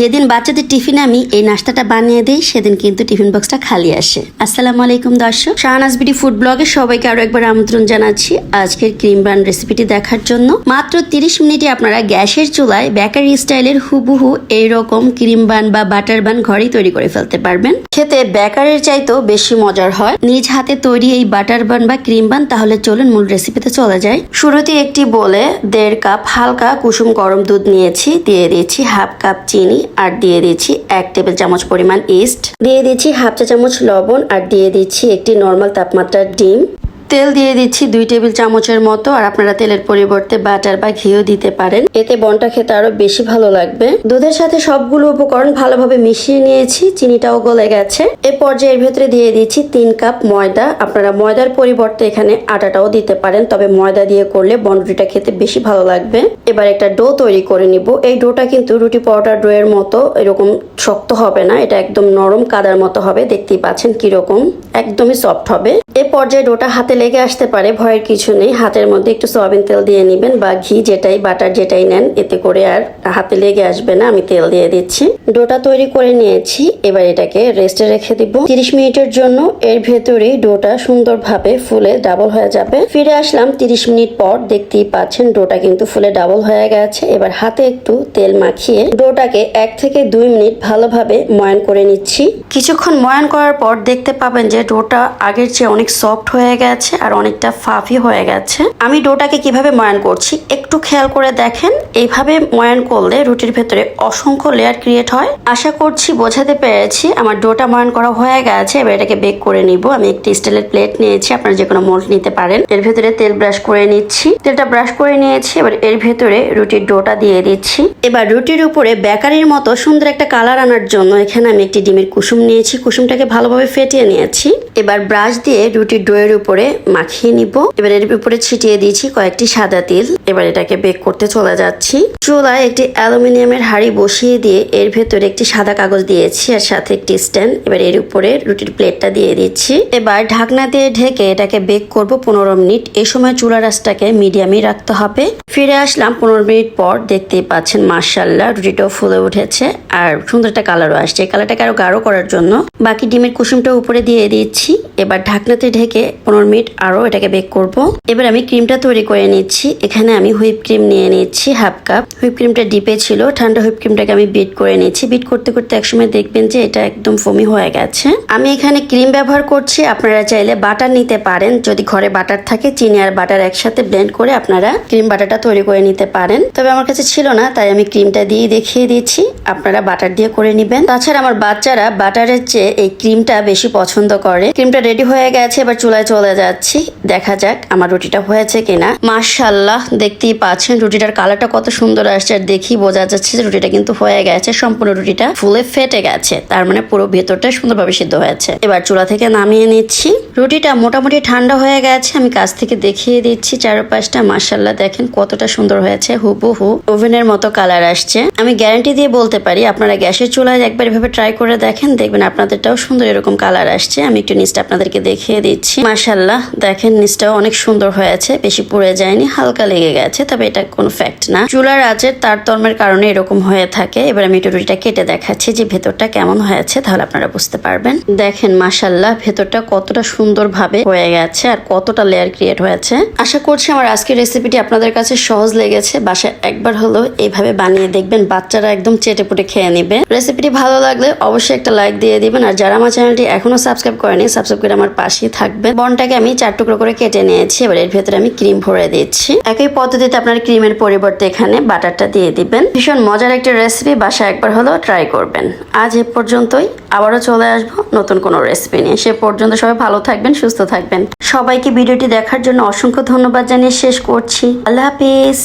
যেদিন বাচ্চাদের টিফিন আমি এই নাস্তাটা বানিয়ে দিই, সেদিন কিন্তু টিফিন বক্সটা খালি আসে। আসসালামু আলাইকুম দর্শক। শাহনাজ বিডি ফুড ব্লগে সবাইকে আরও একবার আমন্ত্রণ জানাচ্ছি আজকের ক্রিম বান রেসিপিটি দেখার জন্য। মাত্র 30 মিনিটে আপনারা গ্যাসের চুলায় বেকারি স্টাইলের হুবহু এইরকম ক্রিম বান বা বাটার বান ঘরেই তৈরি করে ফেলতে পারবেন। খেতে বেকারের চাইতেও বেশি মজার হয়। নিজ হাতে তৈরি এই বাটার বান বা ক্রিম বান তাহলে চলুন মূল রেসিপিতে চলে যায় শুরুতে একটি বলে দেড় কাপ হালকা কুসুম গরম দুধ নিয়েছি, দিয়ে দিয়েছি হাফ কাপ চিনি আর দিয়ে দিচ্ছি এক টেবিল চামচ পরিমাণ ইস্ট দিয়ে দিচ্ছি হাফ চা চামচ লবণ আর দিয়ে দিচ্ছি একটি নর্মাল তাপমাত্রার ডিম। তেল দিয়ে দিচ্ছি দুই টেবিল চামচের মতো, আর আপনারা তেলের পরিবর্তে বাটার বা ঘিও দিতে পারেন। এতে বনটা খেতে আরও বেশি ভালো লাগবে। দুধের সাথে সবগুলো উপকরণ ভালোভাবে মিশিয়ে নিয়েছি, চিনিটাও গলে গেছে। এ পর্যায়ে এর ভেতরে দিয়ে দিচ্ছি তিন কাপ ময়দা। আপনারা ময়দার পরিবর্তে এখানে আটাটাও দিতে পারেন, তবে ময়দা দিয়ে করলে বনরুটিটা খেতে বেশি ভালো লাগবে। এবার একটা ডো তৈরি করে নিব। এই ডোটা কিন্তু রুটি পাউডার ডো এর মতো এরকম শক্ত হবে না, এটা একদম নরম কাদার মতো হবে, দেখতেই পাচ্ছেন কীরকম। একদমই সফট হবে। এ পর্যায়ে ডোটা হাতে লেগে আসতে পারে, ভয়ের কিছু নেই। হাতের মধ্যে একটু সয়াবিন তেল দিয়ে নেবেন বা ঘি যেটাই, বাটার যেটাই নেন, এতে করে আর হাতে লেগে আসবে না। আমি তেল দিয়ে দিচ্ছি। ডোটা তৈরি করে নিয়েছি। এবার এটাকে রেস্টে রেখে দিব। তিরিশ মিনিটের জন্য এর ভেতরেই ডোটা সুন্দরভাবে ফুলে ডাবল হয়ে যাবে। ফিরে আসলাম তিরিশ মিনিট পর। দেখতেই পাচ্ছেন, ডোটা কিন্তু ফুলে ডাবল হয়ে গেছে। এবার হাতে একটু তেল মাখিয়ে ডোটাকে এক থেকে দুই মিনিট ভালোভাবে ময়ান করে নিচ্ছি। কিছুক্ষণ ময়ান করার পর দেখতে পাবেন যে ডোটা আগের চেয়ে অনেক সফট হয়ে গেছে। আর অনেকটা ফাফি হয়ে গেছে। আমি ডোটাকে কীভাবে ময়ান করছি একটু খেয়াল করে দেখেন। এইভাবে ময়ান করলে রুটির ভেতরে অসংখ্য লেয়ার ক্রিয়েট হয়। আশা করছি বোঝাতে পেরেছি। আমার ডোটা ময়ান করা হয়ে গেছে। এবার এটাকে বেক করে নিব। আমি একটি স্টিলের প্লেট নিয়েছি। আপনারা যে কোনো মোল্ড নিতে পারেন। এর ভেতরে তেল ব্রাশ করে নিচ্ছি। তেলটা ব্রাশ করে নিয়েছি। এবার এর ভেতরে রুটির ডোটা দিয়ে দিচ্ছি। এবার রুটির উপরে বেকারির মতো সুন্দর একটা কালার আনার জন্য এখানে আমি একটি ডিমের কুসুম নিয়েছি। কুসুমটাকে ভালোভাবে ফেটিয়ে নিয়েছি। এবার ব্রাশ দিয়ে রুটির ডোয়ের উপরে মাখিয়ে নিব। এবার এর উপরে ছিটিয়ে দিয়েছি কয়েকটি সাদা তিল। এবার এটাকে বেক করতে চলে যাচ্ছি। চুলায় একটি অ্যালুমিনিয়ামের হাড়ি বসিয়ে দিয়ে এর ভেতরে একটি সাদা কাগজ দিয়েছি আর সাথে একটি স্ট্যান্ড। এবার এর উপরে রুটির প্লেটটা দিয়ে দিচ্ছি। এবার ঢাকনা দিয়ে ঢেকে এটাকে বেক করব পনেরো মিনিট। এই সময় চুলা রাসটাকে মিডিয়ামই রাখতে হবে। ফিরে আসলাম পনেরো মিনিট পর। দেখতেই পাচ্ছেন মার্শাল্লাহ রুটিটাও ফুলে উঠেছে আর সুন্দর একটা কালারও আসছে। এই কালারটাকে আরও গাঢ় করার জন্য বাকি ডিমের কুসুমটা উপরে দিয়ে দিচ্ছি। এবার ঢাকনাতে ঢেকে পনেরো মিনিট আরও এটাকে বেক করব। এবার আমি ক্রিমটা তৈরি করে নিচ্ছি। এখানে আমি হুইপ ক্রিম নিয়ে নিচ্ছি হাফ কাপ হুইপ ক্রিমটা ডিপে ছিল, ঠান্ডা হুইপ ক্রিমটাকে আমি বিট করে নিচ্ছি। বিট করতে করতে একসময় দেখবেন যে এটা একদম ফমি হয়ে গেছে। আমি এখানে ক্রিম ব্যবহার করছি, আপনারা চাইলে বাটার নিতে পারেন। যদি ঘরে বাটার থাকে, চিনি আর বাটার একসাথে ব্লেন্ড করে আপনারা ক্রিম বাটারটা তৈরি করে নিতে পারেন। তবে আমার কাছে ছিল না, তাই আমি ক্রিমটা দিয়ে দেখিয়ে দিচ্ছি। আপনারা বাটার দিয়ে করে নেবেন। তাছাড়া আমার বাচ্চারা বাটারের চেয়ে এই ক্রিমটা বেশি পছন্দ করে। ক্রিমটা রেডি হয়ে গেছে, এবার চুলায় চলে যাচ্ছি। দেখা যাক আমার রুটিটা হয়েছে কিনা। মাশাল্লাহ দেখতেই পাচ্ছেন। রুটিটার কালারটা কত সুন্দর আসছে আর দেখি বোঝা যাচ্ছে যে রুটিটা কিন্তু হয়ে গেছে, সম্পূর্ণ রুটিটা ফুলে ফেটে গেছে। তার মানে পুরো ভেতরটা সুন্দরভাবে সিদ্ধ হয়েছে। এবার চুলা থেকে নামিয়ে নিচ্ছি। রুটিটা মোটামুটি ঠান্ডা হয়ে গেছে, আমি কাছ থেকে দেখিয়ে দিচ্ছি চারপাশটা। মাশাল্লাহ দেখেন কতটা সুন্দর হয়েছে, হুবহু ওভেনের মতো কালার আসছে। আমি গ্যারান্টি দিয়ে বলতে পারি, আপনারা গ্যাসের চুলায় একবার এভাবে ট্রাই করে দেখেন, দেখবেন আপনাদেরটাও সুন্দর এরকম কালার আসছে। আমি একটু নিচটা আপনাদেরকে দেখিয়ে দিচ্ছি। মাশাল্লাহ দেখেন নিচটাও অনেক সুন্দর হয়েছে, বেশি পুড়ে যায়নি, হালকা লেগে গেছে, তবে এটা কোনো ফ্যাক্ট না। চুলার আঁচের তারতম্যের কারণে এরকম হয়ে থাকে। এবার আমি একটু রুটিটা কেটে দেখাচ্ছি যে ভেতরটা কেমন হয়েছে, তাহলে আপনারা বুঝতে পারবেন। দেখেন মাশাল্লাহ ভেতরটা কতটা সুন্দরভাবে হয়ে গেছে আর কতটা লেয়ার ক্রিয়েট হয়েছে। আশা করছি আমার আজকের রেসিপিটি আপনাদের কাছে সহজ লেগেছে। বাসায় একবার হলো এইভাবে বানিয়ে দেখবেন, বাচ্চারা একদম চেটে পুটে খেয়ে নেবে। রেসিপিটি ভালো লাগলে অবশ্যই একটা লাইক দিয়ে দিবেন। আর যারা আমার চ্যানেলটি এখনও সাবস্ক্রাইব করেনি সাবস্ক্রাইব করে আমার পাশেই থাকবে বনটাকে আমি চার টুকরো করে কেটে নিয়েছি। এবার এর ভেতরে আমি ক্রিম ভরে দিচ্ছি। একই পদ্ধতিতে আপনার ক্রিমের পরিবর্তে এখানে বাটারটা দিয়ে দিবেন। ভীষণ মজার একটা রেসিপি বাসা একবার হলেও ট্রাই করবেন। আজ এ পর্যন্তই। আবারও চলে আসব নতুন কোনো রেসিপি নিয়ে। সে পর্যন্ত সবাই ভালো থাকবেন সুস্থ থাকবেন। সবাইকে ভিডিওটি দেখার জন্য অসংখ্য ধন্যবাদ জানিয়ে শেষ করছি। আল্লাহ হাফিজ।